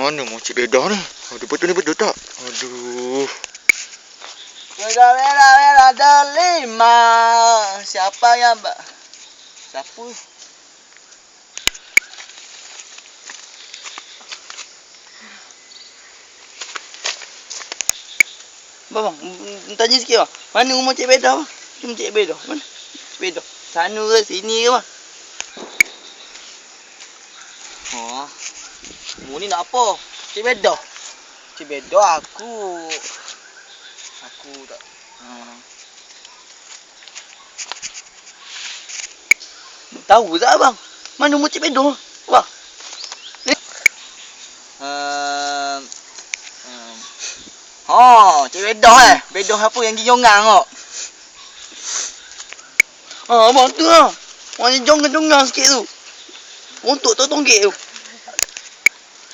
Mana moncik bedah ni? Aduh, betul ni betul tak? Aduh. Merah, merah, merah, delima. Siapa yang mbak? Siapa? Bang, mm, tanya sikit bang. Mana rumah Cik Bedah bang? Rumah Cik Bedah. Mana? Cik Bedah. Sana ke sini ke bang? Oh. Mu ni nak apa? Cik Bedah. Cik Bedah aku. Aku tak. Hmm. Tahu tak bang? Mana rumah Cik Bedah? Bang. Ni. Um, um. Oh, Cik Bedah eh. Bedah apa yang giyongang kok. Ah, abang tu lah. Orang jonggang-jonggang sikit tu. Untuk tu tonggek tu.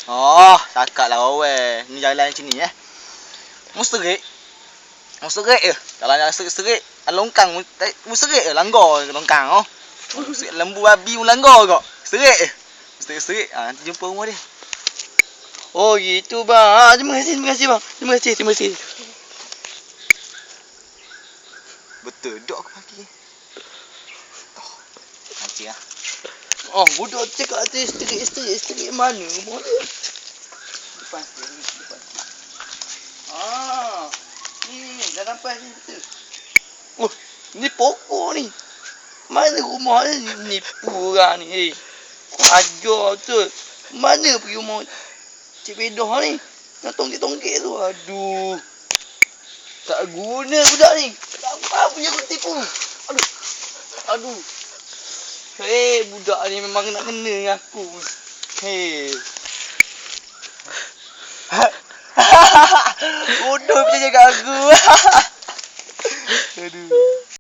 Oh, cakap lah weh. Ni jalan macam ni eh. Musterik. Musterik je. Jalan jalan serik-serik. Longkang. Musterik je. Langgar je longkang oh. Musterik lembu babi pun langgar kok. Serik je. Musterik-serik. Ha, nanti jumpa rumah dia. Oh gitu bang. Ah, terima kasih, terima kasih bang. Terima kasih, terima kasih. Betul dok aku pagi. Oh, nanti lah. Oh, budak cakap tu isteri-isteri, isteri mana rumah dia? Depan sini, depan sini. Ah, ni, ni, dah nampak ni betul. Oh, ni pokok ni. Mana rumah ni? Nipu orang ni. Eh. Ajar betul. Mana pergi rumah Cik Bedah ni? Yang tonggek-tonggek tu. Aduh. Tak guna budak ni. Kenapa punya aku tipu? Aduh. Aduh. Hei, budak ni memang nak kena dengan aku. Hei. Bodoh macam cakap aku. Aduh.